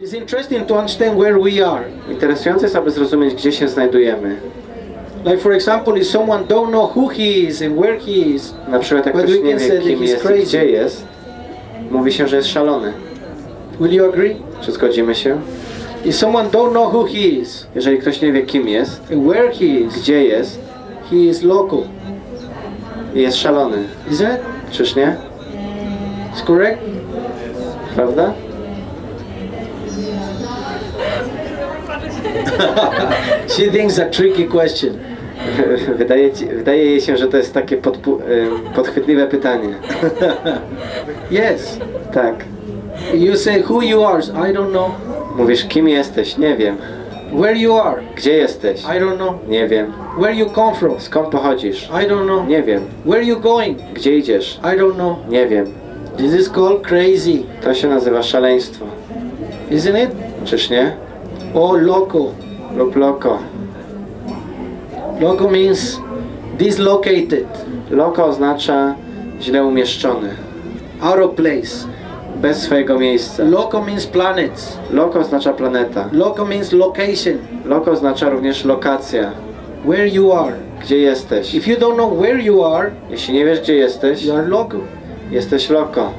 It's interesting to understand where we are. Interesujące jest, aby zrozumieć, gdzie się znajdujemy. Like for example, if someone don't know who he is and where he is, Na przykład, jak ktoś nie wie, kim jest i gdzie jest, mówi się, że jest szalony. will you agree? Czy zgodzimy się? If someone don't know who he is Jeżeli ktoś nie wie, kim jest, and where he is, gdzie jest, he is local. jest szalony. Isn't it? Czyż nie? It's correct? Prawda? She thinks a tricky question. Wydaje, ci, wydaje jej się, że to jest takie podpu, y, podchwytliwe pytanie. Yes. Tak. You say who you are. I don't know. Mówisz, kim jesteś? Nie wiem. Where you are. Gdzie jesteś? I don't know. Nie wiem. Where you come from. Skąd pochodzisz? I don't know. Nie wiem. Where you going. Gdzie idziesz? I don't know. Nie wiem. This is called crazy. To się nazywa szaleństwo. Isn't it? Czyż nie? Or local. Lub loko. Local means dislocated, Loko oznacza źle umieszczony. out of place. Bez swojego miejsca. Local means planets. Loko oznacza planeta. Local means location, Loko oznacza również lokacja. where you are. Gdzie jesteś? If you don't know where you are, Jeśli nie wiesz, gdzie jesteś, you are local. jesteś loko.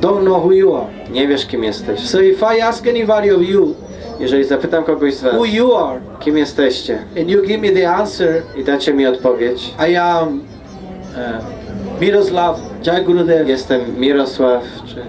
Don't know who you are. Nie wiesz, kim jesteś. So if I ask anybody of you Jeżeli zapytam kogoś z was, who you are, kim jesteście, and you give me the answer, i dacie mi odpowiedź, I am uh, Miroslav Jai Gurudev. jestem Mirosław, czy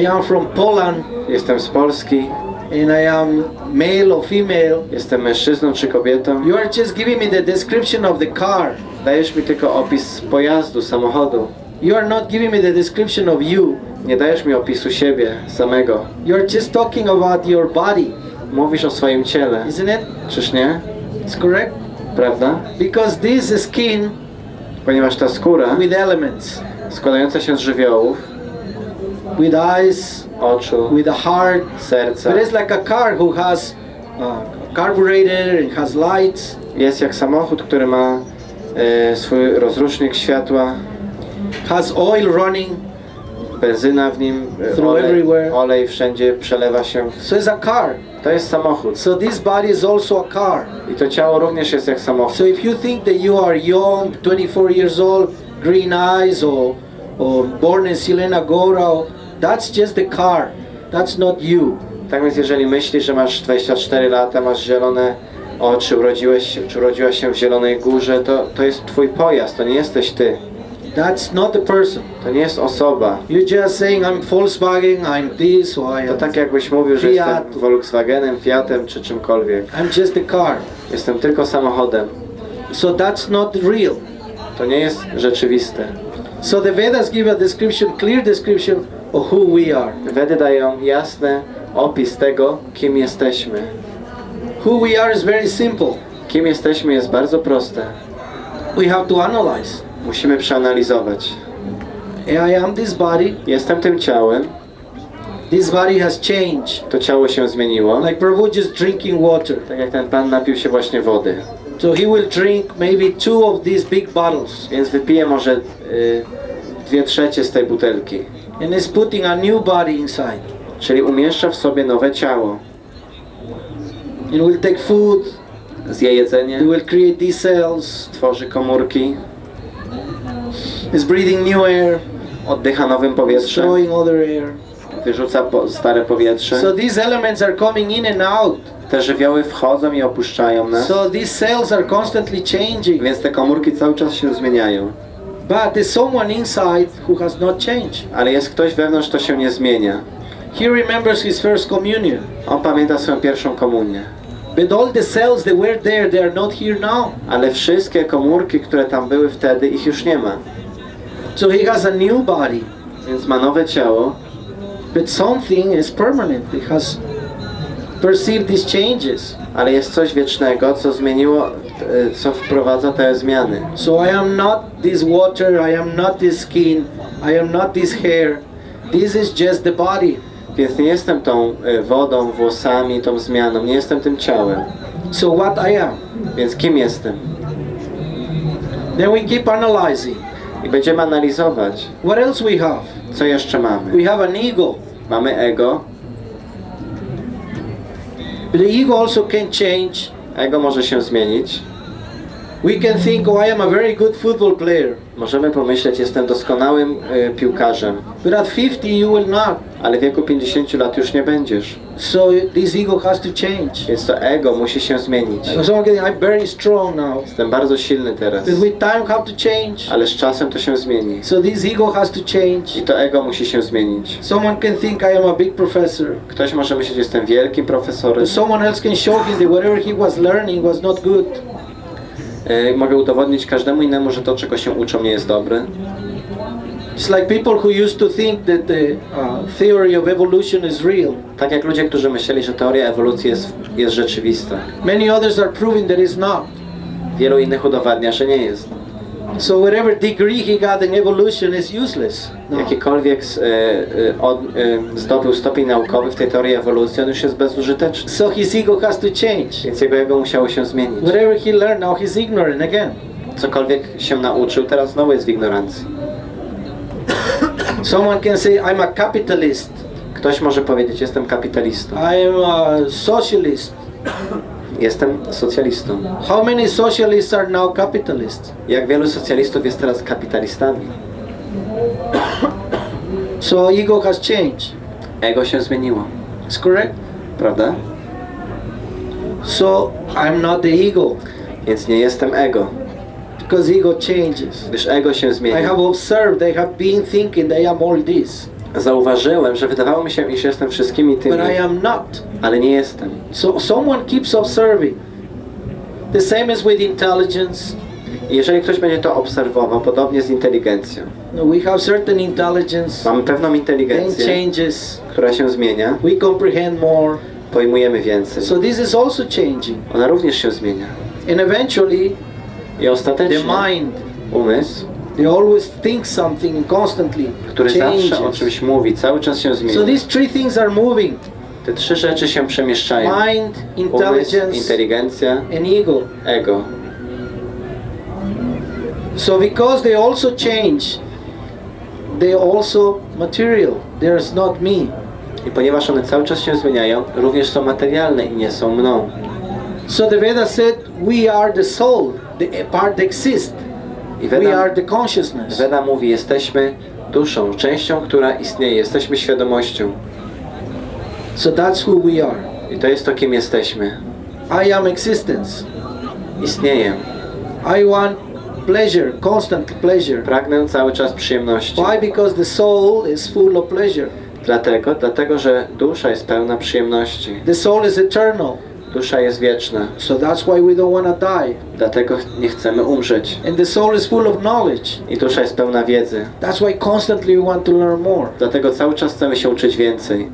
I am from Poland, jestem z Polski, and I am male or female. jestem mężczyzną czy kobietą, You are just giving me the description of the car. dajesz mi tylko opis pojazdu, samochodu. You are not giving me the description of you. Nie dajesz mi opisu siebie samego. You're just talking about your body, Mówisz o swoim ciele, isn't it? czyż nie? It's correct? Prawda? Because this is skin Ponieważ ta skóra, with elements, składająca się z żywiołów, with eyes, oczu, with a heart. serca, But it's like a car who has a carburetor and has lights, jest jak samochód, który ma e, swój rozrusznik światła, has oil running. Benzyna w nim, e, Through olej, everywhere. olej wszędzie przelewa się. So it's a car. To jest samochód. So this body is also a car. I to ciało również jest jak samochód. So if you think that you are young, 24 years old, green eyes, or, or born in Silena Gora, that's just the car. That's not you. Tak więc jeżeli myślisz, że masz 24 lata, masz zielone oczy, urodziłeś się, czy urodziłaś się w Zielonej Górze, to, to jest twój pojazd, to nie jesteś ty. That's not the person. To nie jest osoba. You're just saying I'm Volkswagen, I'm this, or I To am. tak jakbyś mówił, że Fiat. jestem Volkswagenem, Fiatem czy czymkolwiek. I'm just a car. Jestem tylko samochodem. So that's not real. To nie jest rzeczywiste. So the Vedas give a description, clear description of who we are. Wedy dają jasny opis tego, kim jesteśmy. Who we are is very simple. Kim jesteśmy jest bardzo proste. We have to analyze. Musimy przeanalizować. I am this body. Jestem tym ciałem, This body has changed. to ciało się zmieniło. Like Prabhu just drinking water. Tak jak ten pan napił się właśnie wody. So he will drink maybe two of these big bottles Więc wypije może y, dwie trzecie z tej butelki. and is putting a new body inside. Czyli umieszcza w sobie nowe ciało. It will take food, Zje jedzenie, it will create these cells, tworzy komórki, is breathing new air, oddycha nowym powietrzem, throwing other air. wyrzuca po, stare powietrze. So these elements are coming in and out. Te żywioły wchodzą i opuszczają nas. So these cells are constantly changing. Więc te komórki cały czas się zmieniają. But there's someone inside who has not changed. Ale jest ktoś wewnątrz, kto się nie zmienia. He remembers his first communion. On pamięta swoją pierwszą komunię. But all the cells that were there, they are not here now. Ale wszystkie komórki, które tam były wtedy, ich już nie ma. So he has a new body. Więc ma nowe ciało, But something is permanent. Has perceived these changes. ale jest coś wiecznego, co zmieniło, e, co wprowadza te zmiany. So I am not this water, I am not this skin, I am not this hair. This is just the body. Więc nie jestem tą e, wodą, włosami, tą zmianą, nie jestem tym ciałem. So what I am? Więc kim jestem? Then we keep analyzing. I będziemy analizować, What else we have? co jeszcze mamy. We have an ego. Mamy ego, But the ego also can change. Ego może się zmienić. We can think, oh, I am a very good football player. Możemy pomyśleć, jestem doskonałym y, piłkarzem, But at 50, you will not. Ale w wieku 50 lat już nie będziesz. So this ego has to change. Więc to ego musi się zmienić. So can think, I'm very strong now. Jestem bardzo silny teraz, But with time, have to change. ale z czasem to się zmieni. So this ego has to change. I to ego musi się zmienić. Someone can think I am a big professor. Ktoś może myśleć, jestem wielkim profesorem. But someone else can show him that whatever he was learning was not good. Y, Mogę udowodnić każdemu innemu, że to, czego się uczą, nie jest dobre. It's like people who used to think that the uh, theory of evolution is real. Tak jak ludzie, którzy myśleli, że teoria ewolucji jest, jest rzeczywista. Many others are proving that it's not. Wielu innych udowadnia, że nie jest. So whatever degree he got in evolution is useless. now. Jakikolwiek e, e, od, e, zdobył stopień naukowy w tej teorii ewolucji, on już jest bezużyteczny. So his ego has to change. Więc jego ego musiało się zmienić. Whatever he learned, now he's ignorant again. Cokolwiek się nauczył, teraz znowu jest w ignorancji. Someone can say, I'm a capitalist. Ktoś może powiedzieć, jestem kapitalistą, I am a socialist. jestem socjalistą. How many socialists are now capitalists? Jak wielu socjalistów jest teraz kapitalistami? So ego has changed. Ego się zmieniło, It's correct? prawda? So I'm not the ego Więc nie jestem ego, because ego changes. gdyż ego się I zmienia. have observed, I have been thinking I am all this, Zauważyłem, że wydawało mi się, iż jestem wszystkimi tymi, but I am not. ale nie jestem. So someone keeps observing. The same as with intelligence. I Jeżeli ktoś będzie to obserwował, podobnie z inteligencją. No, We have certain intelligence, Mamy pewną then inteligencję, changes. która się zmienia, We comprehend more. pojmujemy więcej. So this is also changing. Ona również się zmienia. And eventually, I the ostatecznie mind, umysł, they always think something and constantly który zawsze o changes. czymś mówi, cały czas się So zmienia. these three things are moving. Te trzy rzeczy się przemieszczają. Mind, Umysł, intelligence, inteligencja, and ego. ego. So because they also change, they also material. There's not me. I ponieważ one cały czas się zmieniają, również są materialne i nie są mną. So the Veda said we are the soul, the part exists. I We Veda, are the consciousness. Veda mówi, jesteśmy duszą, częścią, która istnieje, jesteśmy świadomością. So that's who we are. I to jest to, kim jesteśmy. I am existence. Istnieję. I want pleasure, constant pleasure. Pragnę cały czas przyjemności. Why? Because the soul is full of pleasure. Dlatego, dlatego, że dusza jest pełna przyjemności. The soul is eternal. Dusza jest wieczna. So that's why we don't want to die. Dlatego nie chcemy umrzeć. And the soul is full of knowledge. I dusza jest pełna wiedzy. That's why constantly we want to learn more. Dlatego cały czas chcemy się uczyć więcej.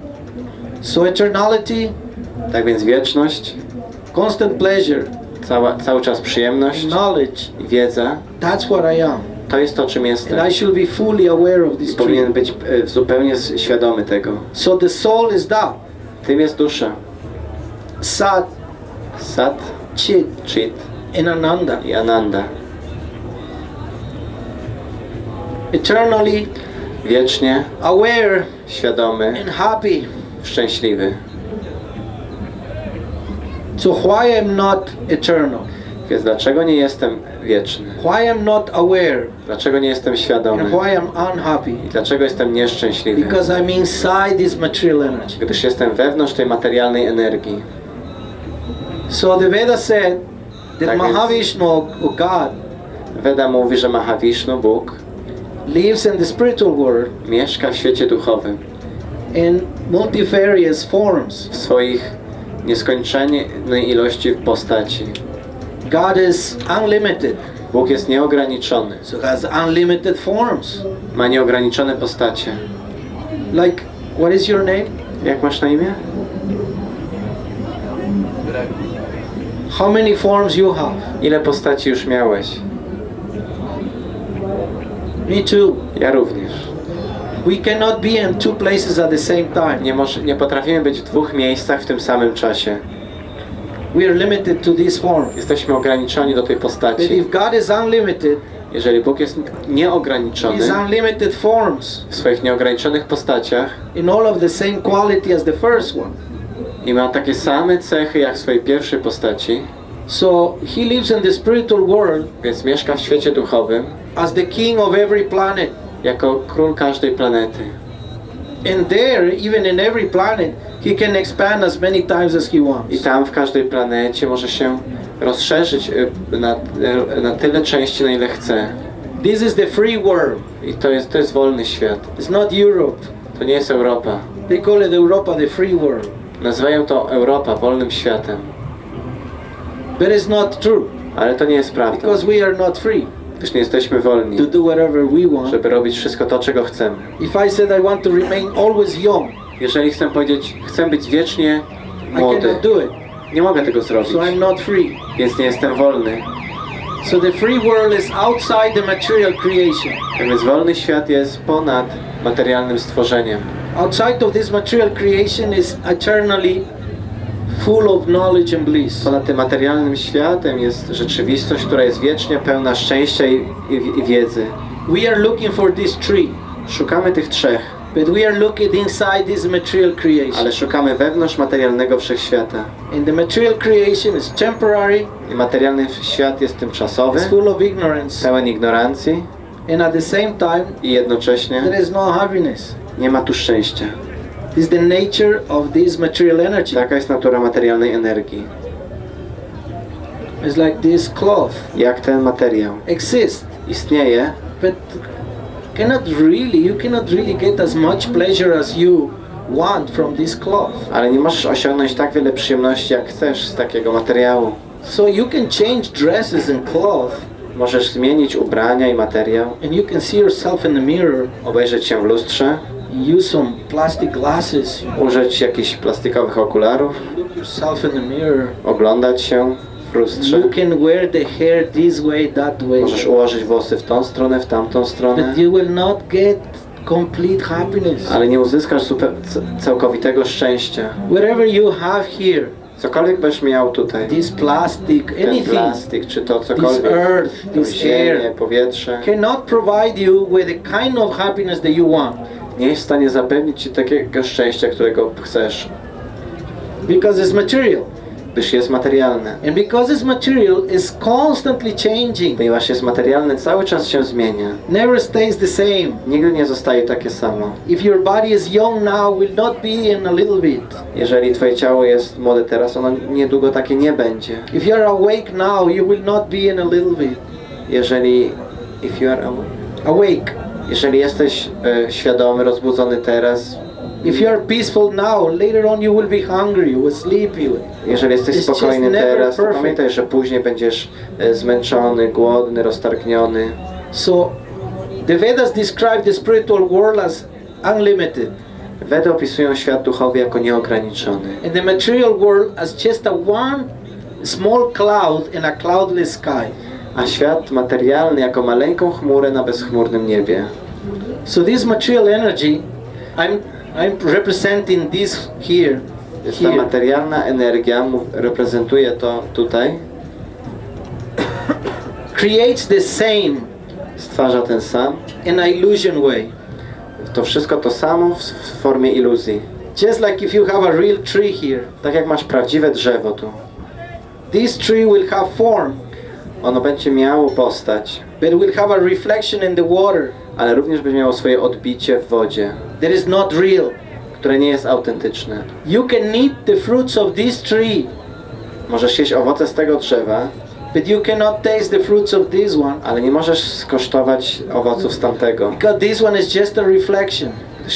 So eternality, Tak więc wieczność, constant pleasure, cała, cały czas przyjemność knowledge, i wiedza, that's what I am. to jest to, czym jestem. And I should be fully aware of this powinien być e, zupełnie świadomy tego. So the soul is that. Tym jest dusza. Sat, Sat, Chit, Chit and Ananda. i Ananda. Eternally Wiecznie, aware świadomy, and happy. szczęśliwy. So why I'm not eternal? Więc dlaczego nie jestem wieczny? Why I'm not aware? Dlaczego nie jestem świadomy? And why I'm unhappy? I dlaczego jestem nieszczęśliwy? Because I'm inside this material energy. Gdyż jestem wewnątrz tej materialnej energii. So the Veda said that Tak Mahavishnu, or God, Veda mówi, że Mahavishnu, Bóg, lives in the spiritual world mieszka w świecie duchowym in multifarious forms. w swoich nieskończonej ilości postaci. God is unlimited, Bóg jest nieograniczony. so has unlimited forms. Ma nieograniczone postacie. Like, what is your name? Jak masz na imię? How many forms you have? Ile postaci już miałeś? Me too. Ja również. We cannot be in two places at the same time. Nie, moż- nie potrafimy być w dwóch miejscach w tym samym czasie. We are limited to this form. Jesteśmy ograniczeni do tej But postaci. if God is unlimited, Jeżeli Bóg jest nieograniczony His unlimited forms w swoich nieograniczonych postaciach in all of the same quality as the first one. I ma takie same cechy jak w swojej pierwszej postaci, So he lives in the spiritual world więc mieszka w świecie duchowym as the king of every planet. jako król każdej planety. And there, even in every planet, he can expand as many times as he I wants. tam w każdej planecie może się rozszerzyć y, na, y, na tyle części, na ile chce. This is the free world. I to jest, to jest wolny świat. It's not Europe. To nie jest Europa. They call it Europa, the free world. Nazywają to Europa wolnym światem. But it's not true Ale to nie jest prawda. because we are not free Gdyż nie jesteśmy wolni, to do whatever we want. żeby robić wszystko to, czego chcemy. If I said I want to remain always young, Jeżeli chcę powiedzieć, chcę być wiecznie I młody, cannot do it. nie mogę tego zrobić, So I'm not free. więc nie jestem wolny. So the free world is outside the material creation. Tak więc wolny świat jest ponad materialnym stworzeniem. Outside of this material creation is eternally full of knowledge and bliss. Ponad tym materialnym światem jest rzeczywistość, która jest wiecznie pełna szczęścia i, i, i wiedzy. We are looking for this tree, Szukamy tych trzech, but we are looking inside this material creation. ale szukamy wewnątrz materialnego wszechświata. And the material creation is temporary, I materialny świat jest tymczasowy, it's full of ignorance, pełen ignorancji and at the same time, i jednocześnie there is no happiness. Nie ma tu szczęścia. This is the nature of this material energy. Taka jest natura materialnej energii. It's like this cloth Jak ten materiał exists, istnieje, but cannot really, you cannot really get as much pleasure as you want from this cloth. ale nie możesz osiągnąć tak wiele przyjemności, jak chcesz z takiego materiału. So you can change dresses and cloth, Możesz zmienić ubrania i materiał, and you can see yourself in the mirror, obejrzeć się w lustrze, use some plastic glasses, użyć jakichś plastikowych okularów, look yourself in the mirror. oglądać się w lustrze. You can wear the hair this way, that way, Możesz ułożyć włosy w tą stronę, w tamtą stronę, but you will not get complete happiness. ale nie uzyskasz c- całkowitego szczęścia. Whatever you have here, Cokolwiek byś miał tutaj, this plastic, ten anything, plastik, czy to this cokolwiek, earth, to this ziemię, air, powietrze, cannot provide you with the kind of happiness that you want nie jest w stanie zapewnić ci takiego szczęścia, którego chcesz, because it's material. gdyż jest materialne. And because it's material, it's constantly changing, Ponieważ jest materialne, cały czas się zmienia. never stays the same. Nigdy nie zostaje takie samo. If your body is young now, will not be in a little bit. Jeżeli twoje ciało jest młode teraz, ono niedługo takie nie będzie. If you're awake now, you will not be in a little bit. Jeżeli if you are aw- Awake. Jeżeli jesteś e, świadomy, rozbudzony teraz, If you're peaceful now, later on you will be hungry, you will sleepy. jeżeli jesteś It's just spokojny never teraz, to perfect. pamiętaj, że później będziesz e, zmęczony, głodny, roztargniony. So, the Vedas describe the spiritual world as unlimited, Wedy opisują świat duchowy jako nieograniczony, and the material world as just a one small cloud in a cloudless sky. A świat materialny jako maleńką chmurę na bezchmurnym niebie. So, this material energy, I'm I'm representing this here, Więc ta materialna energia reprezentuje to tutaj, creates the same stwarza ten sam, in an illusion way. to wszystko to samo w, w formie iluzji. Just like if you have a real tree here, Tak jak masz prawdziwe drzewo tu, this tree will have form, ono będzie miało postać, but will have a reflection in the water ale również będzie miało swoje odbicie w wodzie, that is not real. które nie jest autentyczne. You can eat the fruits of this tree, Możesz jeść owoce z tego drzewa, but you cannot taste the fruits of this one ale nie możesz skosztować owoców z tamtego, because this one is just a reflection.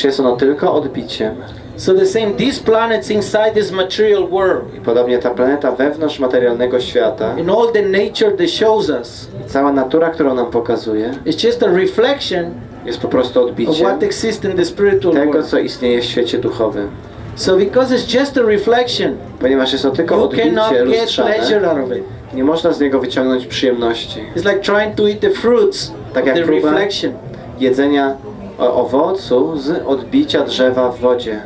Jest ono tylko odbiciem. So the same, these planets inside this material world I podobnie ta planeta wewnątrz materialnego świata and all the nature that shows us cała natura, którą nam pokazuje, is just a reflection jest po prostu of odbiciem what exists in the spiritual tego, world. co istnieje w świecie duchowym. So because it's just a reflection, Ponieważ jest to tylko you cannot odbicie get lustrzane, pleasure out of it. nie można z niego wyciągnąć przyjemności. It's like trying to eat the fruits Tak of jak the próba reflection. jedzenia owocu z odbicia drzewa w wodzie.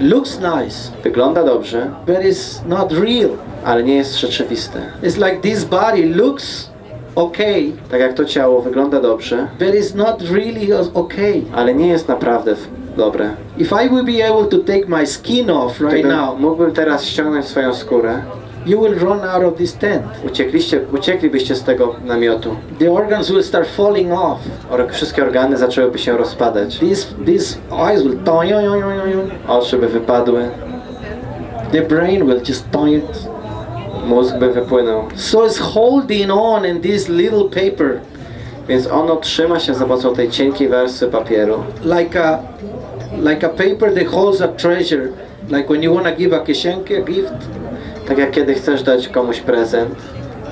Looks nice, Wygląda dobrze, but it's not real. ale nie jest rzeczywiste. It's like this body looks okay, Tak jak to ciało wygląda dobrze, but it's not really okay. ale nie jest naprawdę dobre. If I will be able to take my skin off right Gdybym now, mógłbym teraz ściągnąć swoją skórę, you will run out of this tent. uciekliście, ucieklibyście z tego namiotu. The organs will start falling off. Or- Wszystkie organy zaczęłyby się rozpadać. These these eyes will Oczy by wypadły, the brain will just mózg by wypłynął. so it's holding on in this little paper Więc ono trzyma się za pomocą tej cienkiej wersji papieru. like a like a paper that holds a treasure like when you want to give a kishenke a gift Tak jak kiedy chcesz dać komuś prezent,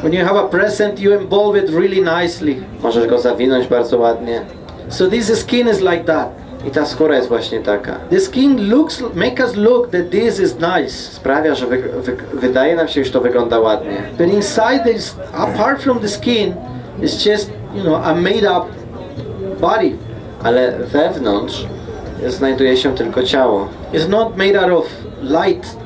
when you have a present you involve it really nicely możesz go zawinąć bardzo ładnie. so this skin is like that I ta skóra jest właśnie taka. the skin looks make us look that this is nice Sprawia, że wy, wy, wydaje nam się, że to wygląda ładnie. but inside there's apart from the skin it's just you know a made up body Ale wewnątrz znajduje się tylko ciało. it's not made out of light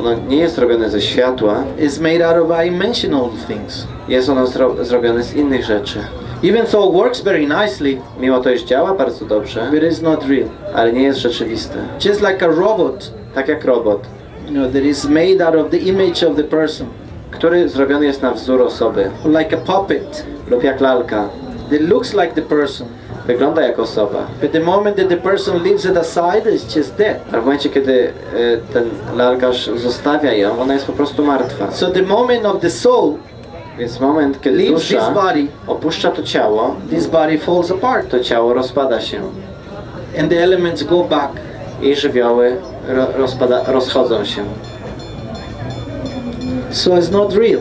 Ono nie jest zrobione ze światła, it's made out of dimensional things. Jest ono zro, zrobione z innych rzeczy. even though it works very nicely Mimo to, iż działa bardzo dobrze, but it's not real. ale nie jest rzeczywiste. just like a robot. Tak jak robot, you know that is made out of the image of the person. Który zrobiony jest na wzór osoby, like a puppet. Lub jak lalka. that looks like the person Wygląda jak osoba, but the moment that the person leaves it aside it's just dead ale w momencie, kiedy e, ten lalkarz zostawia ją, ona jest po prostu martwa. so the moment of the soul Więc moment, kiedy dusza body opuszcza to ciało, this body falls apart to ciało rozpada się and the elements go back i żywioły ro, rozpada, rozchodzą się. so it's not real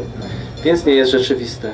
Więc nie jest rzeczywiste.